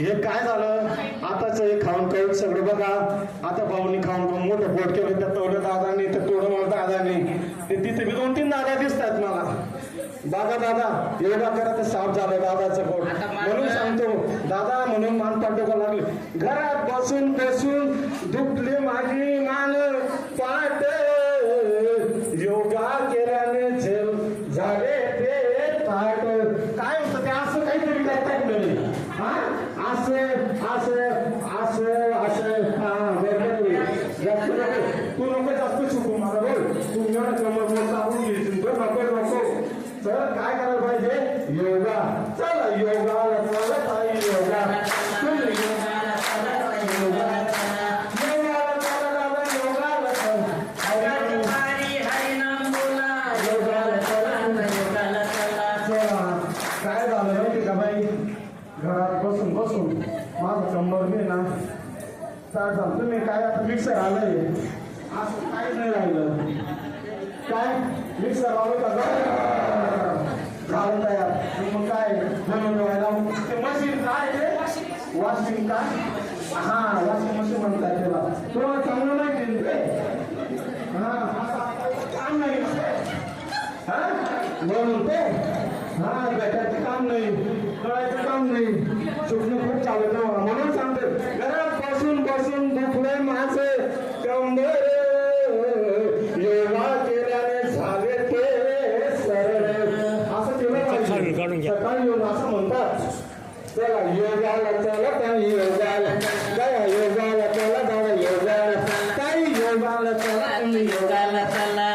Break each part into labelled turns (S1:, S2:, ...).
S1: हे काय झालं? आताच हे खाऊन खाऊन सगळं बघा. आता भाऊनी खाऊन खाऊन मोठं पोट केलं त्या तेवढं दादानी तर तेवढं मला दादानी. ते तिथे बी दोन तीन दादा दिसतात मला. दादा दादा योगा करा तर साफ झालं दादाचं पोट. म्हणून सांगतो दादा म्हणून मान पाठवा लागले. घरात बसून बसून दुखली माझी मान पाट असं असं असं असं हा बरोबर आहे. जास्त नको तू नको जास्त शिकू मला बोल तू एवढा कमर मोठा तर नको नको तर काय करायला पाहिजे योगा चला योगा चला ताई योगा चल योगाला चला ताई योगा योगाला चला दादा चला
S2: सकाळची पारी हरिनाम
S1: चला
S2: चला
S1: चला. काय झालं माहिती का बाई घरात बसून बसून माझं कंबर घे ना काय झालं तुम्ही काय आता मिक्सर आलंय असं काय नाही राहिलं. काय? मिक्सर आलं का? झालं तयार. मग काय? म्हणून ते मशीन काय ते? वॉशिंग का? हा वॉशिंग मशीन म्हणतात त्याला. तुम्हाला चांगलं नाही हा काम नाही. म्हणून ते? हा भेटायचं काम नाही कळायचं काम नाही. चुकणं खूप चालत. म्हणून सांगते घरात बसून बसून दुखले माझे कंबर सकाळी येऊन असं म्हणतात. चला योगाला चला काही योगाला. काय योगाला चला दादा योगाला. काही योगाला चला तुम्ही योगाला
S2: चला.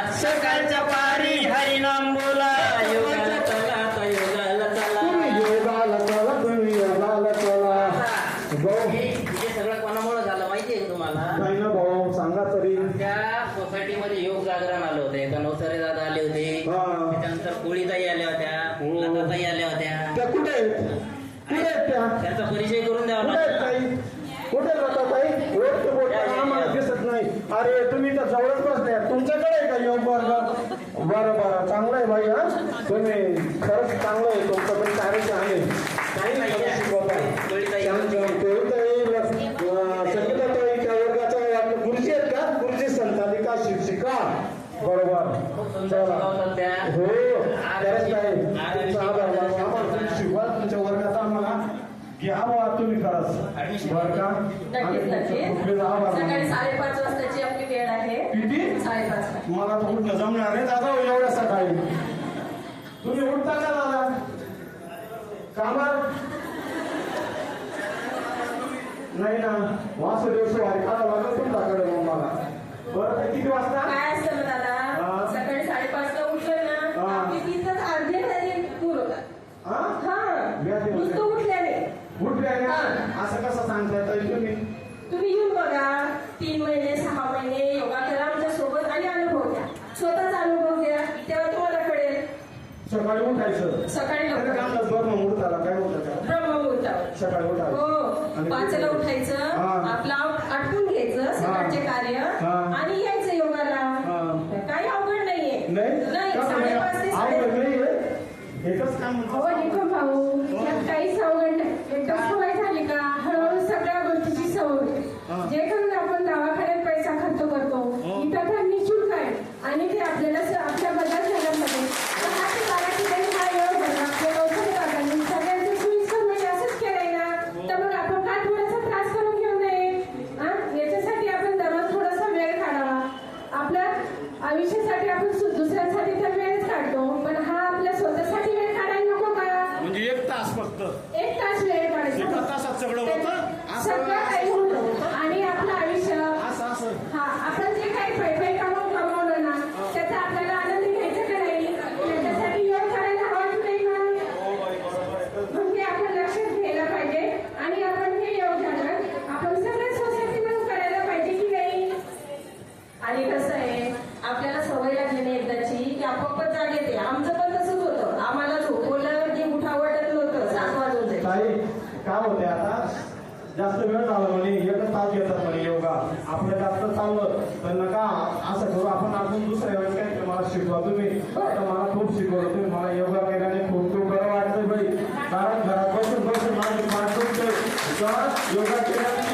S2: हे हे सगळं कोणामुळे झालं माहितीये का तुम्हाला?
S1: ना भाऊ सांगा तरी.
S2: त्या सोसायटीमध्ये योग जागरण आलं होतं. एका नवसारे दादा आले होते.
S1: हा.
S2: त्याच्यानंतर कोळीताई आल्या होत्या
S1: हो.
S2: लताताई आल्या होत्या.
S1: त्या कुठे आहेत? कुठे आहेत त्या?
S2: त्यांचा परिचय करून द्यावा
S1: कुठे आहेत
S2: लागतो
S1: ताई? कुठे जातात ताई रोड ते बोट आम्हाला दिसत नाही. अरे तुम्ही तर जवळच बसल्या तुमच्याकडे आहे का योग वर्ग? बरं बरं. चांगलं आहे बाई हा? तुम्ही खरंच चांगलं आहे. तुमचं पण कार्य आहे. काही नाही
S2: कोळीताई.
S1: हो खरंच आहे. तुमचा आभार मानू. आम्हाला तुम्ही शिकवा तुमच्या वर्गात आम्हाला. घ्या बुवा तुम्ही खरंच. बरं का? आम्ही
S3: नक्कीच.
S1: तुमचा खूप
S3: नक्कीच
S1: आभार.
S3: सकाळी
S1: मानू.
S3: साडेपाच वाजताची आपली वेळ आहे.
S1: किती?
S3: साडेपाच
S1: मला तर उठणं जमणार नाही. दादा हो एवढ्या सकाळी. तुम्ही उठता का दादा? कामात? नाही ना. वासुदेव शिवाय खावा लागेल तुमच्याकडे मग मला बरं तर किती वाजता
S3: काय असतं ना
S1: हा.
S3: दादा सकाळी साडेपाच ला उठलं ना
S1: हा.
S3: आपली तिथंच अर्धे तरी पूर होतात
S1: हा
S3: हा
S1: व्याधी होते.
S3: नुसतं उठल्याने हा.
S1: असं कसं सांगता येईल तुम्ही?
S3: तुम्ही येऊन बघा. तीन महिने सहा महिने योगा करा आमच्यासोबत आणि अनुभव घ्या. स्वतःचा अनुभव घ्या. तेव्हा तुम्हाला कळेल.
S1: सकाळी उठायचं.
S3: सकाळी लवकर.
S1: काम बरं मग उठताला काय होतं
S3: ब्रह्ममुहूर्तावर
S1: सकाळी उठायचं.
S3: हो.
S1: आणि
S3: पाचला उठायचं.
S1: हा.
S3: आपलं आटपून घ्यायचं सकाळचे कार्य.
S1: हा.
S3: आणि यायचं योगाला.
S1: हा.
S3: काही अवघड नाहीये.
S1: नाही?
S3: नाही
S1: का
S3: साडेपाच ते साडे
S1: नाही हे? एकच काम
S3: हो
S1: म्हणतो
S3: भाऊ. यात काहीच जे करून आपण दवाखान्यात पैसा खर्च करतो
S1: हो.
S3: इथं तर निशुल्क आहे. आणि ते आपल्याला आपल्या बजाज नगरमध्ये दहा ते पण नका
S1: असं करू आपण अजून दुसऱ्या वेळेस काय मला शिकवा तुम्ही तर मला खूप शिकवलं तुम्ही मला योगा केल्याने खूप खूप बरं वाटतं भाई कारण घरात बसून बसून माझी पाठ योगा केल्याने